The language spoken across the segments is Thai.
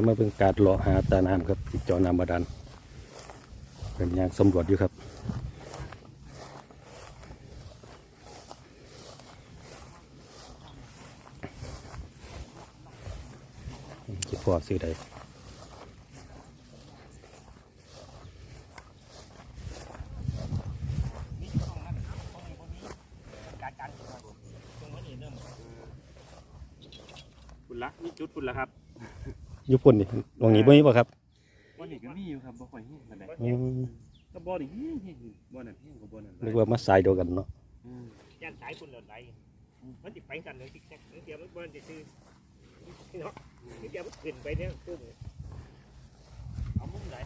ครับมาเป็นการเลาะหาตาน้ำครับติดจอน้ำบาดาลเป็นยางสำรวจอยู่ครับคิดพอซื้อได้คุณละมีจุดคุณละครับ อยุปุ่นนี่ตรงนี้บ่มีป่ะครับบ่นี่ก็มีอยู่ครับบ่ค่อยเห็นปานใดอืมก็บ่นี่เฮ้ยเฮ้ยบ่นั่นเฮ้ยก็บ่นั่นนึกว่ามาสายเดียวกันเนาะอืมย่านสายคุณเหลือไหลมันติดไปกันเลยติ๊กแท็กเดี๋ยวมันเบิ้ลจะซื้อเนาะเดี๋ยวมันขึ้นไปเนี่ยตุ้มเอามุมไหน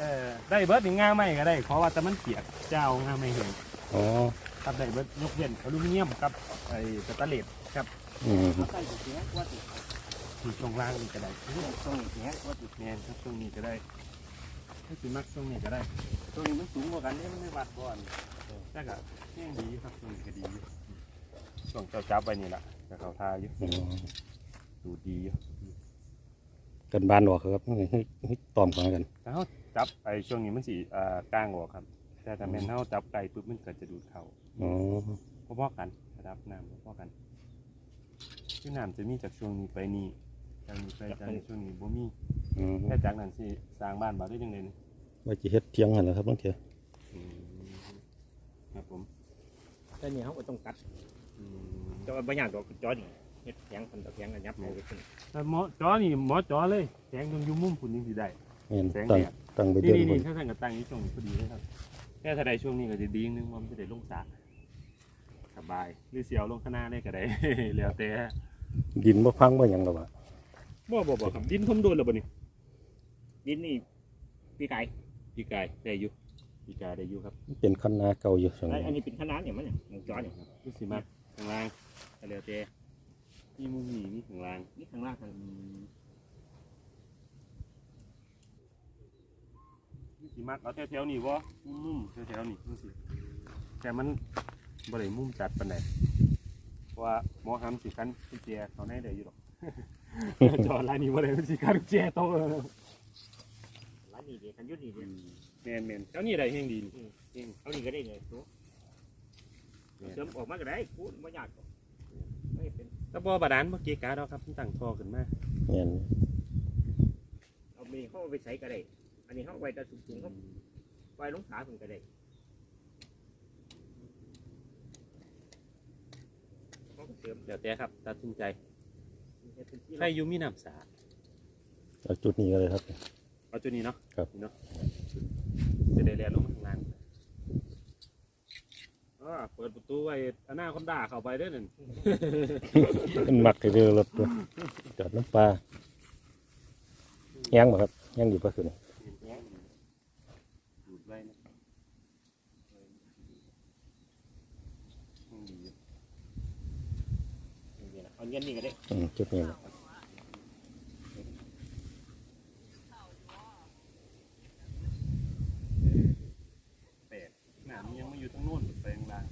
เออได้เบิดนี่ง่าไม่ก็ได้เพราะว่าแต่มันเปียกเจ้าง่าไม่เห็นอ๋อครับได้เบิดยกเว้นอลูมิเนียมกับไอ้สแตนเลสครับ อืมใส่เสียงว่าติดที่ตรงล่างนี่ก็ได้ตรงเสียงว่าติดแม่นครับตรงนี้ก็ได้ถ้าสิมักตรงนี้ก็ได้ตรงนี้มันสูงกว่ากันเนี่ยมันไม่วัดก่อนแต่ก็แห้งดีอยู่ครับตรงนี้ก็ดีอยู่ช่วงเจ้าจับไปนี่ล่ะจะเข้าทาอยู่อืมดูดีอยู่กันบ้านออกครับเฮ้ยเฮ้ยเฮ้ยตอมกันกันถ้าเขาจับไอ้ช่วงนี้มันสิอ่ากลางออกครับ แต่ถ้าแม่นเขาจับไก่ปุ๊บมันเกิดจะดูดเข้าอ๋อพอๆกันระดับน้ำพอๆกัน คือน้ำจะมีจากช่วงนี้ไปนี่จากนี้ไปจากนี้ช่วงนี้บ่มีอืมแค่จากนั้นสิสร้างบ้านมาได้ยังไงนี่ว่าจะเฮ็ดเทียงกันเหรอครับบางเทีอืมครับผมแต่เนี่ยเขาก็ต้องตัดอืมจอบางอย่างดอกจอดีเฮ็ดแข็งคนตะแข็งกันยับเอาไปขึ้นแต่หมอจอนี่หมอจอเลยแสงตรงอยุ่มุมคุณยังสิได้เห็นแสงตั้งแดด ตั้งไปนี่เดินนี่บนี่นถ้าท่านกับตั้งนี้ช่วงนี้พอดีเลยครับแค่ถ้าใดช่วงนี้ก็จะดีนิดนึงว่ามันจะได้ลงสระ สบาย หรือเสียวลงข้างหน้าได้ก็ได้ แล้วแต่ดินบ่พังบ่หยังหรอกวะบ่บ่บ่ครับดินทมโดนแล้วบ่นี่ดินนี่ปีไก่พี่กายได้อยู่พี่กายได้อยู่ครับเป็นคันนาเก่าอยู่ช่วงอันนี้นี้เป็นขนาดเนี่ยมันเนี่ยจอเนี่ยรู้สิมักข้างล่างก็แล้วแต่มีมุมนี้มีข้างล่างนี่ข้างล่างข้างรู้สิมักเอาแถวๆนี่บ่มุมๆแถวๆนี่รู้สิแต่มัน บ่ได้มุมจัดปานใดเพราะว่าหมอหำสิคันกุญแจเขาในได้อยู่หรอก จอลายนี้บ่ได้มันสิคันกุญแจโตแล้วร้านนี้เดียวกันยุดนี่เดียวแม่นแม่นแถวนี้ได้แห่งดีนี่อืมเอานี่ก็ได้เลยตัวแม่นเสริมออกมาก็ได้พูดไม่ยากหรอกไม่เป็นถ้าบ่บาดาลบ่เกะกะดอกครับมันตั้งท่อขึ้นมาเห็นเอามีเข้าไปใส่ก็ได้อันนี้เข้าไปแต่สูงๆเขาไปลงขาผมก็ได้ เขาก็เสริมแล้วแต่ครับตัดสินใจเฮ็ดเป็นที่ใครอยู่มีน้ำสาเอาจุดนี้ก็เลยครับ เอาตัวนี้เนาะครับ นี่เนาะจะได้แลนลงมาข้างล่างอ่าเปิดประตูไว้อนาคอนดาเข้าไปได้อนั่นมันมักให้เรือรถตัวจอดน้ำปลาแห้งบ่ครับแห้งอยู่ปะคือนี่ ดูดไว้นะอืมดีอยู่ นี่นะ เอาเงินนี่ก็ได้อืมจุดนี้นะแปลกน้ำมันยังไม่อยู่ทั้งนู้นไปข้างล่าง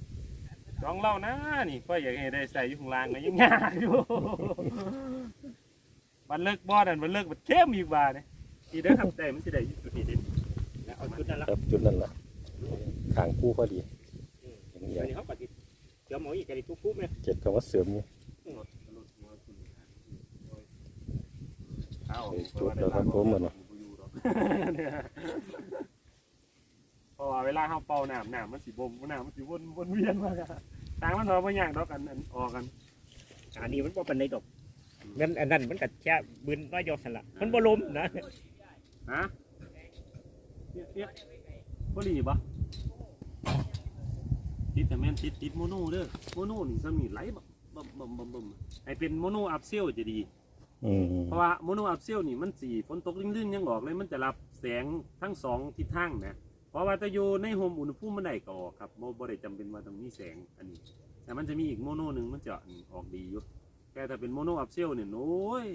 จองเล่านะนี่ก็อยากให้ได้ใส่อยู่ข้างล่างก็ยังยากอยู่มันเลิกบ่อนั่นมันเลิกมันเข้มอีกบาเนี่ยอีเด้อครับได้มันสิได้อยู่จุดนี้เดิแล้วเอาชุดนั้นละครับจุดนั้นแหละขางคู่พอดีอย่างอัเงี้ยนนี้เขาปฏิเดี๋ยวหมออีกจะได้ทุบๆเนี่ยเจ็ดคำว่าเสริมนี่เอา จุดแล้วครับผมมันน่ะเพราะว่าเวลาเขาเป่าน้ำน้ำมันสิบมน้ำมันสิวนวนเวียนมาอะต่างมันเราไม่ยากดอกกันอันออกกันอันนี้มันบ่เป็นในดอกเงินอันนั้นมันก็แค่บืนน้อยยอสันละมันบ่ลมนะฮะเทียบเทียบพอดีปะติดแต่แม่นติดติดโมโนเด้อโมโนนี่สมีไหลบ่บ่บ่บ่บ่ไอเป็นโมโนอัพเซลจะดี อืมเพราะว่าโมโนอัพเซลนี่มันสีฝนตกลื่นๆยังออกเลยมันจะรับแสงทั้งสองทิศทางนะเพราะว่าจะอยู่ในโฮมอุณหภูมิมันได้ก็ออกครับโมบ่ได้จำเป็นว่าต้องมีแสงอันนี้ แต่มันจะมีอีกโมโนหนึ่งมันจะออกดีอยู่แต่ถ้าเป็นโมโนอัพเซลเนี่ยโอ้ย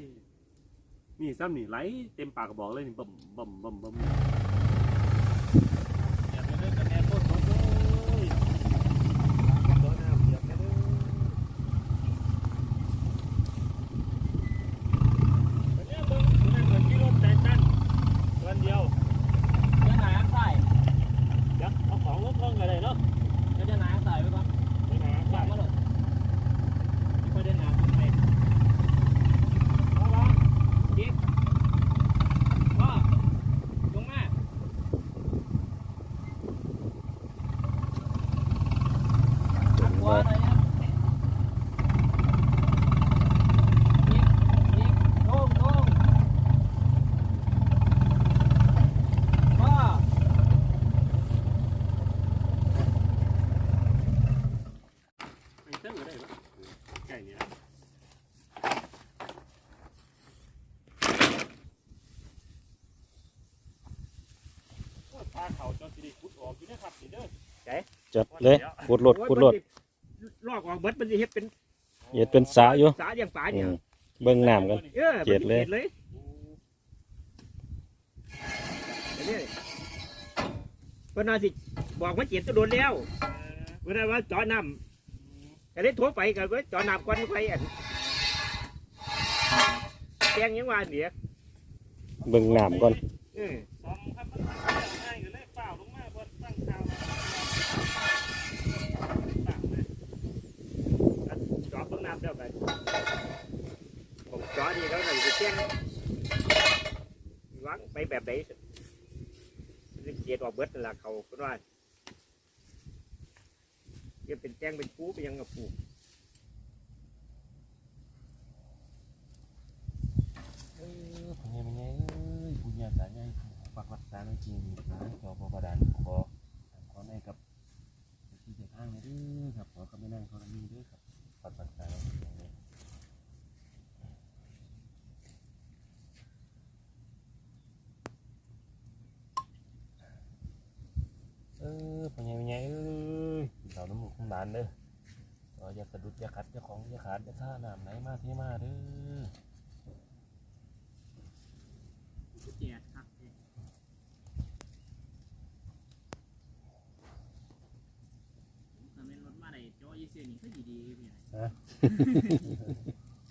นี่ซ้ำนี่ไหลเต็มปากกระบอกเลยนี่บ่มบ่มบ่มบ่มอย่าไปเล่นกันแอร์โคตรเลยตัวน้ำอย่าไปเล่น กล้ๆนี่นะโอ้ยปลาเขาเจ้าสิริขุดออกอยู่นะครับนี่เด้อ จัดเลยขุดรถขุดรถลอกออกเบิดมันจะเฮ็ดเป็นเฮ็ดเป็นสระอยู่สาเลี้ยงปลาอืเนี่ยมเบิ่งน้ำกันเออเจ็ดเลยเลยเดี๋ยวนี้เพิ่นว่าสิบอกว่าเจ็ดจะโดนแล้วเพิ่นว่าเจาะน้ำก็ได้โทรไปก็ว่าเจาะน้ำก่อนไปอันแจ้งยังว่าเดี๋ยวเบิ่งน้ำก่อน เออ สองครับมันง่ายก็เลยเปล่าลงมาบนตั้งข่าว เจาะเบิ่ง น้ำแล้วกันผมเจาะนี่แล้วน่ะสิแจ้งวางไปแบบไหนเจ็ดออกเบิดนั่นล่ะเขาเพิ่นว่าจะเป็นแจ้งเป็นปูไปยังกับปูเออผมยังไม่ไงเอ้ยผู้ยาสายใหญ่ปักรักษาในจริงนะจอบประดานขอขอในกับที่จะอ้างเลยเด้อครับขอกับไม่นั่งธรณีเด้อครับปักรักษาในจริงเลยเออผมยังไม่ไงเอ้ยเราน้ำมูกของหลานเด้อก็อย่าสะ ดุดอย่าขัดอย่าของอย่าขาดอย่าท่าน้ำไหนมาเทมาเด้อเจ็ดครับถ้าเป็นรถมาได้จอยี่สิบนี่ก็ดีดีๆเนี่ย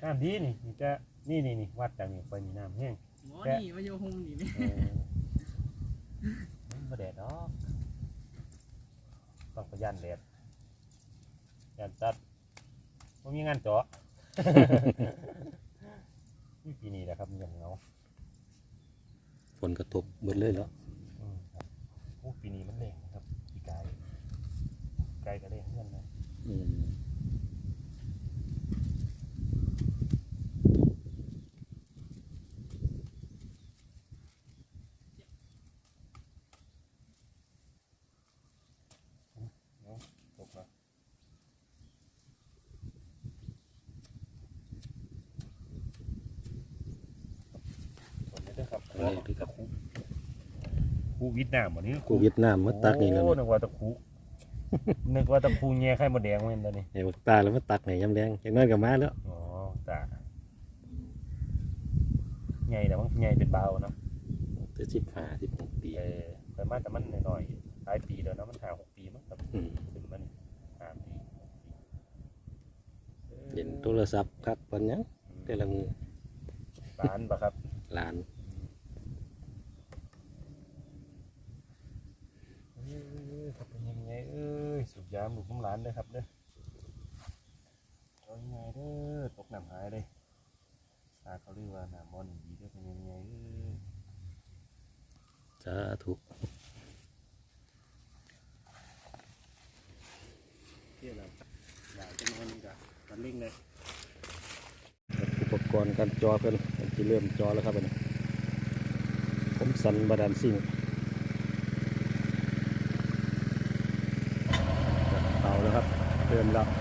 น้ำดีนี่นี่จะนี่นี่นี่วัดจากนี่ไปนี่น้ำแห้งหมอนี่มาโยหงนี่แม่เออมันบ่แดดดอกต้องประหยัดแดดยันตัด บ่มีงานเจาะ นี่ปีนี้แหละครับมันยังเหงาฝนกระทบเบิดเลยแล้วอืมครับโอ้ปีนี้มันแรงนะครับปีกายไกลก็แรงเหมือนกันนะอืม ตกแล้วฝนนี่เด้อครับอะไรที่กับคูวิดน้ำวันนี้โควิดน้ำมาตักนี่แล้วโอ้นี่นึกว่าตะคูนึกว่าตะคูแง่ไข่มดแดงเว้นตัวนี้เห็นบักตาแล้วมาตักให้ยำแดงอย่างน้อยก็มาแล้วอ๋อตาใหญ่แต่ว่าใหญ่เป็นเบาเนาะแต่สิบห้าสิบหกปีเออเคยมาแต่มันหน่อยๆหลายปีแล้วเนาะมันหาหกปีมั้งครับอืมขึ้นมานี่ห้าปีหกปีออเห็นโทรศัพท์ครับปันยังแต่ละมือร้านปะครับหลาน เออครับเป็นยังไงเอ้ยสุกยามลูกของร้านเด้อครับเด้อเอายังไงเด้อตกน้ำหายเลยตาเขาเรียกว่าน้ำมอนดีเด้อเป็นยังไงเอ้ยสาธุเที่ยวแล้วด่าจะนอนนี่กะกันเร่งเลยอุปกรณ์การจอเพิ่นมันจะเริ่มจอแล้วครับอันนี้ผมสันบาดาลซิ่งเอาแล้ว ครับ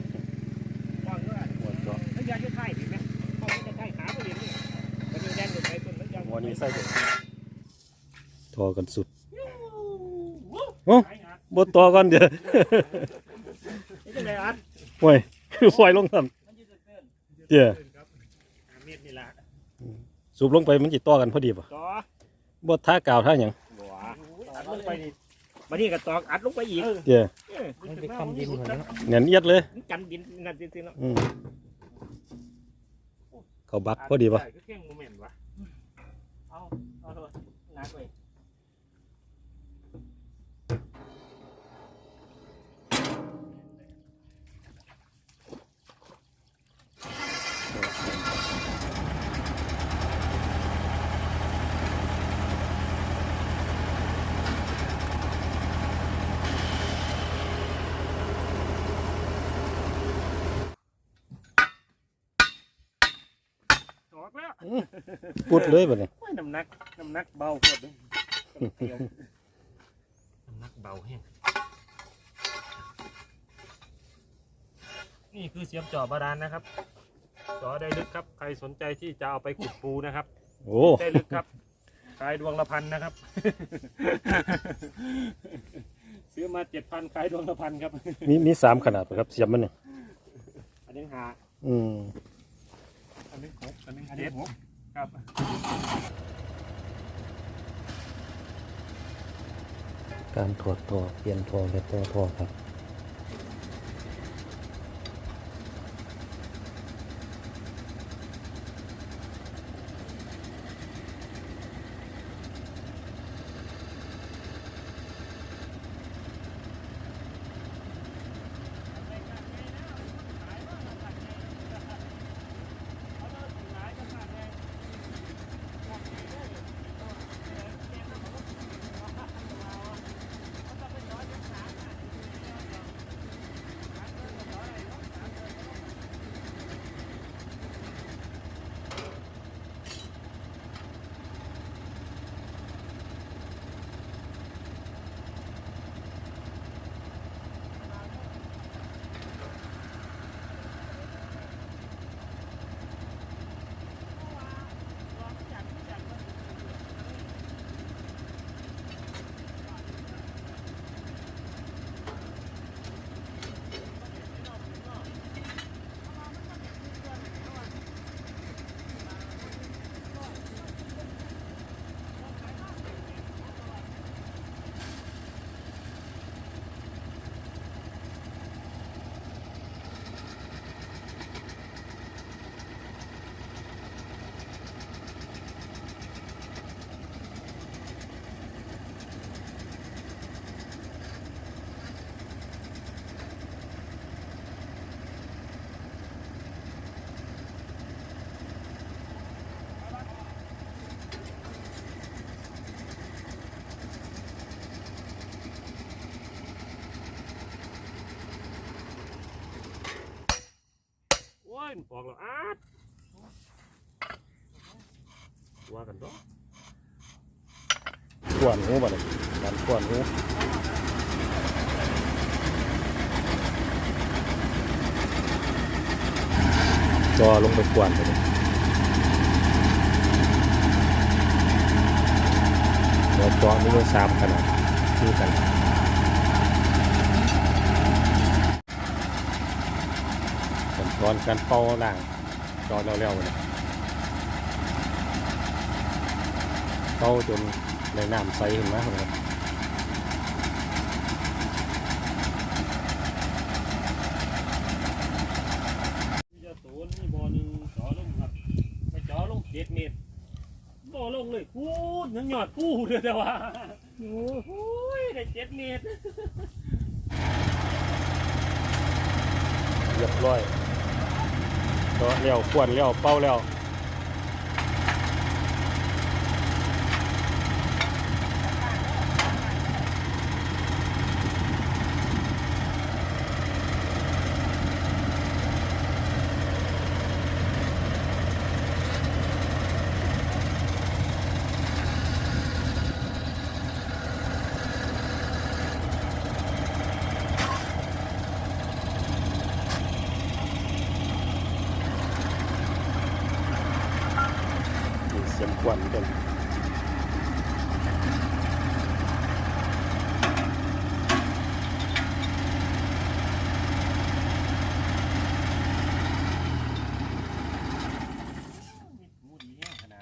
ใส่กันทอกันสุดโอ้ไปอัดบดต่อกันเดี๋ยวนี่จังไดอัดโอ้ยคือปล่อยลงทมันอยู่เกินำเดี๋ยวครับหาเม็ดนี่ล่ะสูบลงไปมันจิต่อกันพอดีป่ะต่อบ่ท่ากาวท่าหยังบัวอัดลงไปนี่บัดนี้ก็ตอกอัดลงไปอีกเดี๋ยวเออมันเป็นคำดินคนนะเนียนเอียดเลยมันกันดินนั่นจริงๆเนาะอืมเขาบักพอดีป่ะใช่ก็แค่โมเมนต์วะเอาเอาเถอะหนักไป ตอกแล้ว ปุดเลยแบบนี้โอ้ยน้ำหนักน้ำหนักเบาโคตรเลยเกี่ยวน้ำหนักเบาแห้งนี่คือเสียบจ่อบาดาลนะครับจ่อได้ลึกครับ ใครสนใจที่จะเอาไปขุดปูนะครับโอ้ได้ลึกครับขายดวงละพันนะครับ ซื้อมาเจ็ดพันขายดวงละพันครับ มีมีสามขนาดป่ะครับเสียบมันเนี่ยอันนี้หา อืม อันนี้หกอันนี้เจ็ดครับการถอดท่อเปลี่ยนท่อและต่อท่อครับ โอ้ยปอกแล้วอาดว่ากันเนาะขวนหูบ่เนี่ยการขวนหูจอลงไปขวนไปเลยจอจอมีอยู่สามขนาดคือกันขั้น ตอนการเป่าล่างจอเร็วๆเลยเป่าจนในน้ำใสขึ้นมาครับมีเจะตูนมีบ่อหนึ่งจ่อลงครับไปจ่อลงเจ็ดเมตรบ่อลงเลยพูดยังหยอดพูดเลยแต่ว่าโอ้ยได้เจ็ดเมตรเรียบร้อย ก็เลี้ยวขวนเลี้ยวเป้าแล้วมีเสียงขวนกัน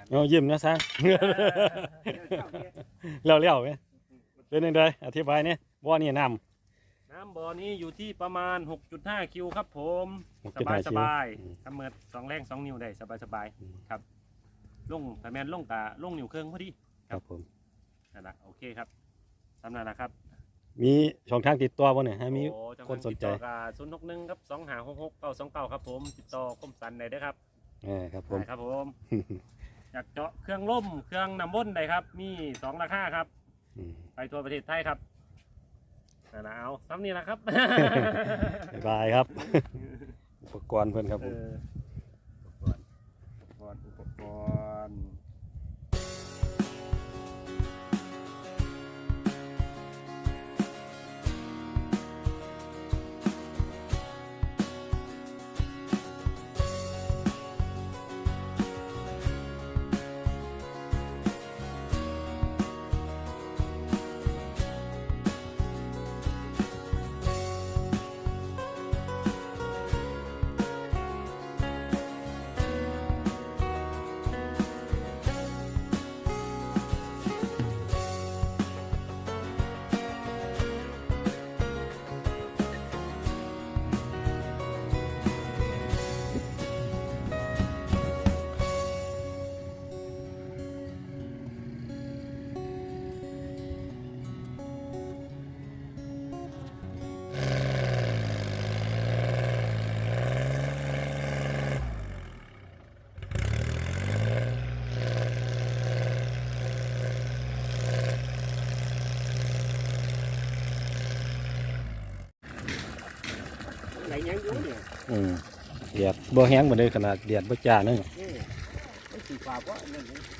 เอายิ้มนะซะเลี้ยวๆไหมเป็นยังไงอธิบายเนี่ยบ่อนี่น้น้ำบ่อนี้อยู่ที่ประมาณ 6.5 คิวครับผมำสบายสบายอืมทำเมิดสองแรงสองนิ้วได้สบายสบายอืมครับลงแต่แมนลงกะลงนิ้วเครื่องพอดีครับผมนั่นแหละโอเคครับทำนั่นแหละครับมีช่องทางติดต่อบ่เนี่ยให้มีโอ้จังหควันสนใจติดต่อกับศูนย์หกหนึ่งครับสองหาหกหกเก้าสองเก้าครับผม ติดต่อคมสันได้เด้อครับเออครับผมได้ครับผม อยากเจาะเครื่องล่มเครื่องนำวนได้ครับ มีสองราคาครับ อืมไปทั่วประเทศไทยครับนั่นนะเอาซ้ำนี่แหละครับ บ๊ายบายครับ อุปกรณ์เพิ่นครับเอผมออุปกรณ์อุปกรณ์อุปก เดียดบ่แห้งบ่ได้ขนาดเดียดบ่จ้านึงเออไม่สีฟ้าเนนั่นเอง